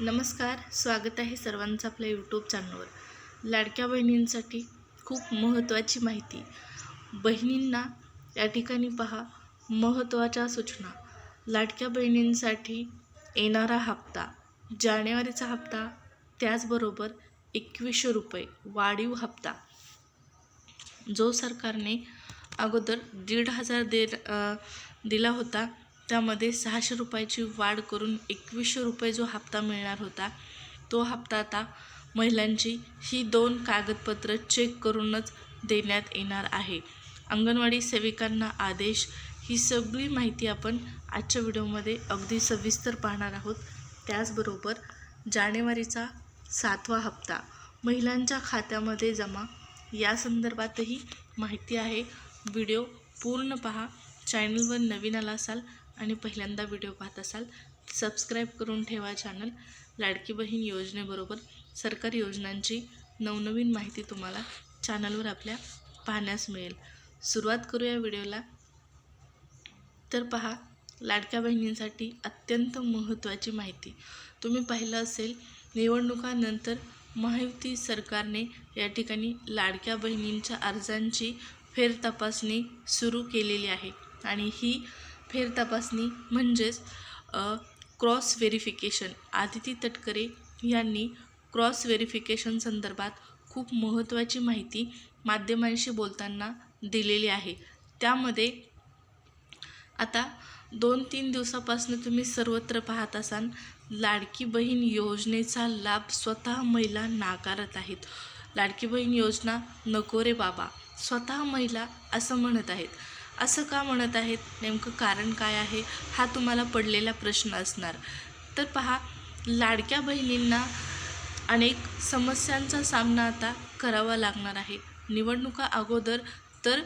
नमस्कार स्वागत आहे सर्वांचं आपल्या यूट्यूब चॅनलवर लाडक्या बहिणींसाठी खूप महत्त्वाची माहिती. बहिणींना या ठिकाणी पहा महत्त्वाच्या सूचना. लाडक्या बहिणींसाठी येणारा हप्ता जानेवारीचा हप्ता त्याचबरोबर एकवीसशे रुपये वाढीव हप्ता. जो सरकारने अगोदर दीड हजार दे दिला होता. त्यामध्ये सहाशे रुपयाची वाढ करून एकवीसशे रुपये जो हप्ता मिळणार होता तो हप्ता आता महिलांची ही दोन कागदपत्र चेक करूनच देण्यात येणार आहे. अंगणवाडी सेविकांना आदेश ही सगळी माहिती आपण आजच्या व्हिडिओमध्ये अगदी सविस्तर पाहणार आहोत. त्याचबरोबर जानेवारीचा सातवा हप्ता महिलांच्या खात्यामध्ये जमा या संदर्भातही माहिती आहे. व्हिडिओ पूर्ण पहा. चॅनलवर नवीन आला असाल आणि पहिल्यांदा व्हिडिओ पाहत असाल सबस्क्राईब करून ठेवा चॅनल लाडकी बहीण योजनेबरोबर सरकारी योजनांची नवनवीन माहिती तुम्हाला चॅनलवर आपल्या पाहण्यास मिळेल. सुरुवात करूया व्हिडिओला. तर पहा लाडक्या बहिणींसाठी अत्यंत महत्त्वाची माहिती. तुम्ही पाहिलं असेल निवडणुकानंतर महायुती सरकारने या ठिकाणी लाडक्या बहिणींच्या अर्जांची फेरतपासणी सुरू केलेली आहे. आणि ही फेर तपासणी म्हणजेच क्रॉस व्हेरिफिकेशन. आदिती तटकरे यांनी क्रॉस व्हेरिफिकेशन संदर्भात खूप महत्त्वाची माहिती माध्यमांशी बोलताना दिलेली आहे. त्यामध्ये आता दोन तीन दिवसापासून तुम्ही सर्वत्र पाहत असाल लाडकी बहीण योजनेचा लाभ स्वतः महिला नाकारत आहेत. लाडकी बहीण योजना नको रे बाबा. स्वतः महिला असं म्हणत आहेत. असं का म्हणत आहेत? नेमकं कारण काय आहे? हा तुम्हाला पडलेला प्रश्न असणार. तर पहा लाडक्या बहिणींना अनेक समस्यांचा सामना आता करावा लागणार आहे. निवडणुका अगोदर तर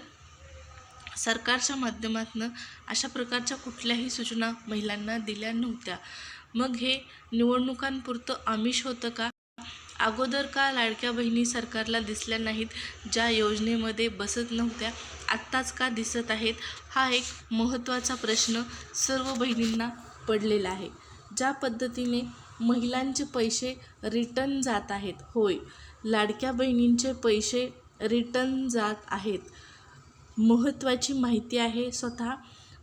सरकारच्या माध्यमातून अशा प्रकारच्या कुठल्याही सूचना महिलांना दिल्या नव्हत्या. मग हे निवडणुकांपुरतं आमिष होतं का? अगोदर का लाडक्या बहिणी सरकारला दिसल्या नाहीत ज्या योजनेमध्ये बसत नव्हत्या आत्ताच का दिसत आहेत? हा एक महत्त्वाचा प्रश्न सर्व बहिणींना पडलेला आहे. ज्या पद्धतीने महिलांचे पैसे रिटर्न जात आहेत होय लाडक्या बहिणींचे पैसे रिटर्न जात आहेत. महत्त्वाची माहिती आहे स्वतः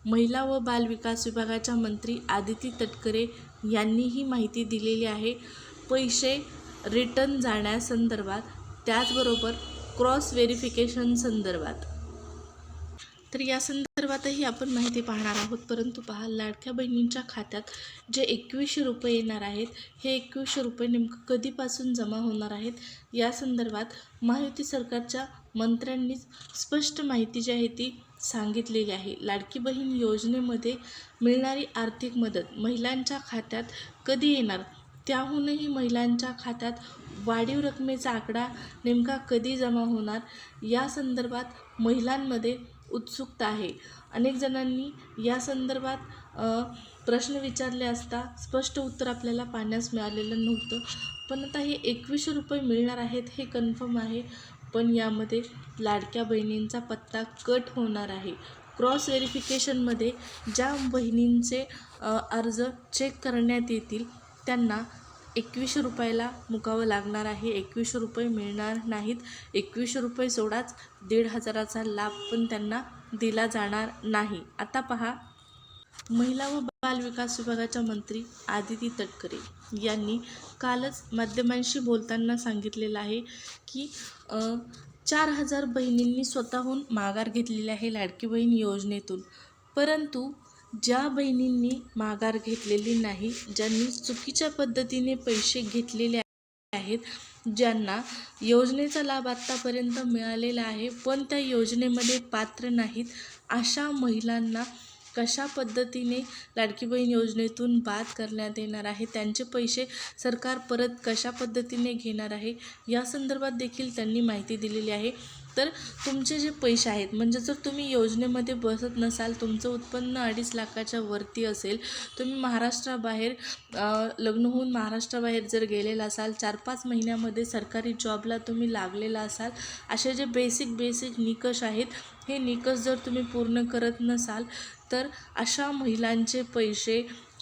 महिला व बालविकास विभागाच्या मंत्री आदिती तटकरे यांनी ही माहिती दिलेली आहे. पैसे रिटर्न जाण्यासंदर्भात त्याचबरोबर क्रॉस व्हेरिफिकेशन संदर्भात. तर या संदर्भातही आपण माहिती पाहणार आहोत. परंतु पहा लाडक्या बहिणींच्या खात्यात जे एकवीसशे रुपये येणार आहेत हे एकवीसशे रुपये नेमकं कधीपासून जमा होणार आहेत या संदर्भात महायुती सरकारच्या मंत्र्यांनीच स्पष्ट माहिती जी आहे ती सांगितलेली आहे. लाडकी बहीण योजनेमध्ये मिळणारी आर्थिक मदत महिलांच्या खात्यात कधी येणार? त्याहूनही महिलांच्या खात्यात वाढीव रकमेचा आकडा नेमका कधी जमा होणार? या संदर्भात महिलांमध्ये उत्सुकता आहे. अनेक जणांनी या संदर्भात प्रश्न विचारले असता स्पष्ट उत्तर आपल्याला पाहण्यास मिळालेलं नव्हतं. पण आता हे एकवीसशे रुपये मिळणार आहेत हे कन्फर्म आहे. पण यामध्ये लाडक्या बहिणींचा पत्ता कट होणार आहे. क्रॉस व्हेरिफिकेशनमध्ये ज्या बहिणींचे अर्ज चेक करण्यात येतील त्यांना एकवीसशे रुपयाला मुकावं लागणार आहे. एकवीसशे रुपये मिळणार नाहीत. एकवीसशे रुपये सोडाच दीड हजाराचा लाभ पण त्यांना दिला जाणार नाही. आता पहा. महिला व बालविकास विभागाच्या मंत्री आदिती तटकरे यांनी कालच माध्यमांशी बोलताना सांगितलेलं आहे की चार हजार बहिणींनी स्वतःहून माघार घेतलेली आहे लाडकी बहीण योजनेतून. परंतु ज्या बहिणींनी माघार घेतलेली नाही ज्यांनी चुकीच्या पद्धतीने पैसे घेतलेले आहेत ज्यांना योजनेचा लाभ आत्तापर्यंत मिळालेला आहे पण त्या योजनेमध्ये पात्र नाहीत अशा महिलांना कशा पद्धतीने लाडकी बहीण योजनेतून बाद करण्यात येणार आहे त्यांचे पैसे सरकार परत कशा पद्धतीने घेणार आहे या संदर्भात देखील त्यांनी माहिती दिलेली आहे. तर तुमचे जे पैसे आहेत म्हणजे जर तुम्ही योजनेमध्ये बसत नसाल तुमचं उत्पन्न अडीच लाखाच्या वरती असेल तुम्ही महाराष्ट्राबाहेर लग्न होऊन महाराष्ट्राबाहेर जर गेलेला असाल चार पाच महिन्यामध्ये सरकारी जॉबला तुम्ही लागलेला असाल असे जे बेसिक बेसिक निकष आहेत हे निकष जर तुम्ही पूर्ण करत नसाल तर अशा महिलांचे पैसे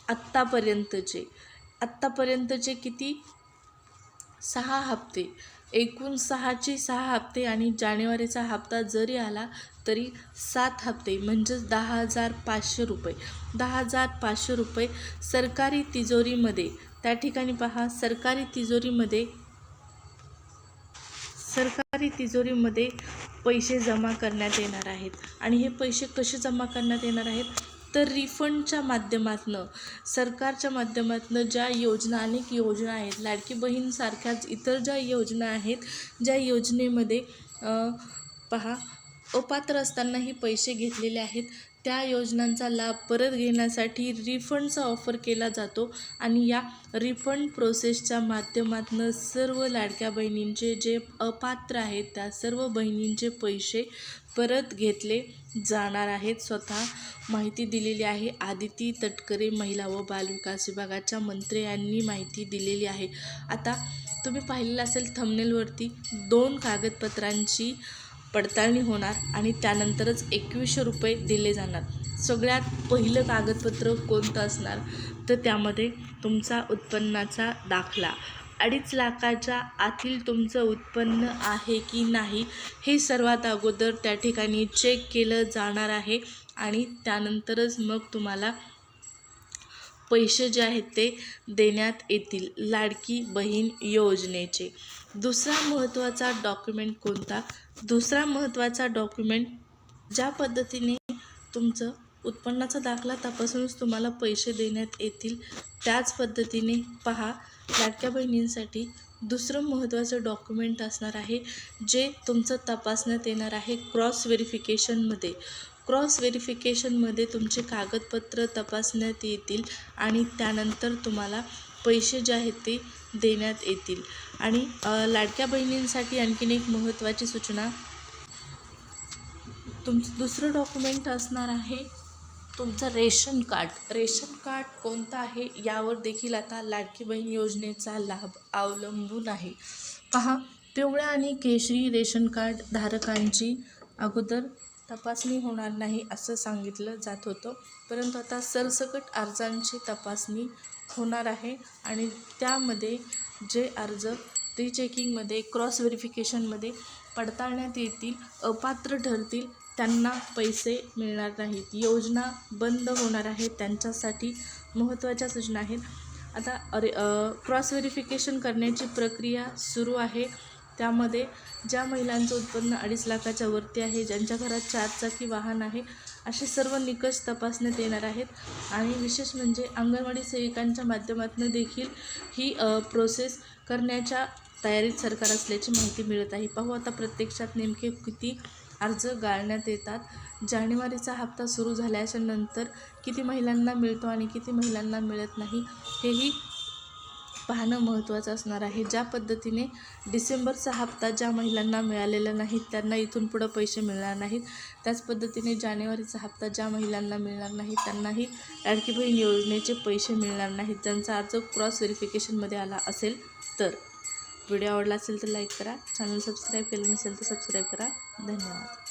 आत्तापर्यंतचे आत्तापर्यंतचे किती? सहा हप्ते. एकूण सहाचे सहा हप्ते आणि जानेवारीचा हप्ता जरी आला तरी सात हप्ते म्हणजेच दहा हजार पाचशे रुपये. दहा हजार पाचशे रुपये सरकारी तिजोरीमध्ये. त्या ठिकाणी पहा सरकारी तिजोरीमध्ये सरकारी तिजोरीमध्ये पैसे जमा करण्यात येणार आहेत. आणि हे पैसे कसे जमा करण्यात येणार आहेत? तर रिफंडच्या माध्यमातून सरकारच्या माध्यमातून ज्या योजना अनेक योजना आहेत लाडकी बहीणसारख्याच इतर ज्या योजना आहेत ज्या योजनेमध्ये पहा अपात्र असतानाही पैसे घेतलेले आहेत त्या योजनांचा लाभ परत घेण्यासाठी रिफंडचा ऑफर केला जातो आणि या रिफंड प्रोसेसच्या माध्यमातून सर्व लाडक्या बहिणींचे जे अपात्र आहेत त्या सर्व बहिणींचे पैसे परत घेतले जाणार आहेत. स्वतः माहिती दिलेली आहे. आदिती तटकरे महिला व बालविकास विभागाच्या मंत्री यांनी माहिती दिलेली आहे. आता तुम्ही पाहिलेलं असेल थंबनेलवरती दोन कागदपत्रांची पडताळणी होणार आणि त्यानंतरच एकवीसशे रुपये दिले जाणार. सगळ्यात पहिलं कागदपत्र कोणतं असणार? तर त्यामध्ये तुमचा उत्पन्नाचा दाखला. अडीच लाखाच्या आतील तुमचं उत्पन्न आहे की नाही हे सर्वात अगोदर त्या ठिकाणी चेक केलं जाणार आहे आणि त्यानंतरच मग तुम्हाला पैसे जे आहेत ते देण्यात येतील. लाडकी बहीण योजनेचे. दुसरा महत्त्वाचा डॉक्युमेंट कोणता? दुसरा महत्त्वाचा डॉक्युमेंट ज्या पद्धतीने तुमचं उत्पन्नाचा दाखला तपासूनच तुम्हाला पैसे देण्यात येतील त्याच पद्धतीने पहा. लाडक्या बहिणींसाठी दुसरं महत्त्वाचं डॉक्युमेंट असणार आहे जे तुमचं तपासण्यात येणार आहे क्रॉस व्हेरिफिकेशनमध्ये क्रॉस व्हेरिफिकेशनमध्ये तुमचे कागदपत्र तपासण्यात येतील आणि त्यानंतर तुम्हाला पैसे जे आहेत ते देण्यात येतील. आणि लाडक्या बहिणींसाठी आणखीन एक महत्त्वाची सूचना. तुमचं दुसरं डॉक्युमेंट असणार आहे तुमचं रेशन कार्ड. रेशन कार्ड कोणतं आहे यावर देखील आता लाडकी बहीण योजनेचा लाभ अवलंबून आहे. पहा पिवळ्या आणि केशरी रेशन कार्ड धारकांची अगोदर तपासणी होणार नाही असं सांगितलं जात होतं. परंतु आता सरसकट अर्जांची तपासणी होणार आहे आणि त्यामध्ये जे अर्ज रिचेकिंगमध्ये क्रॉस व्हेरिफिकेशनमध्ये पडताळण्यात येतील अपात्र ठरतील त्यांना पैसे मिळणार नाहीत. योजना बंद होणार आहे त्यांच्यासाठी महत्त्वाच्या सूचना आहेत. आता अरे क्रॉस व्हेरिफिकेशन करण्याची प्रक्रिया सुरू आहे. त्यामध्ये ज्या महिलांचं उत्पन्न अडीच लाखाच्या वरती आहे ज्यांच्या घरात चारचाकी वाहन आहे असे सर्व निकष तपासण्यात येणार आहेत. आणि विशेष म्हणजे अंगणवाडी सेविकांच्या माध्यमातून देखील ही प्रोसेस करण्याच्या तयारीत सरकार असल्याची माहिती मिळत आहे. पाहू आता प्रत्यक्षात नेमके किती अर्ज गाळण्यात येतात. जानेवारीचा हप्ता सुरू झाल्याच्यानंतर किती महिलांना मिळतो आणि किती महिलांना मिळत नाही हेही पाहणं महत्त्वाचं असणार आहे. ज्या पद्धतीने डिसेंबरचा हप्ता ज्या महिलांना मिळालेला नाही त्यांना इथून पुढं पैसे मिळणार नाहीत. त्याच पद्धतीने जानेवारीचा हप्ता ज्या महिलांना मिळणार नाही त्यांनाही लाडकी बहीण योजनेचे पैसे मिळणार नाहीत. ज्यांचा अर्ज क्रॉस व्हेरिफिकेशनमध्ये आला असेल तर. व्हिडिओ आवडला असेल तर लाईक करा. चॅनल सबस्क्राईब केलं नसेल तर सबस्क्राईब करा. धन्यवाद.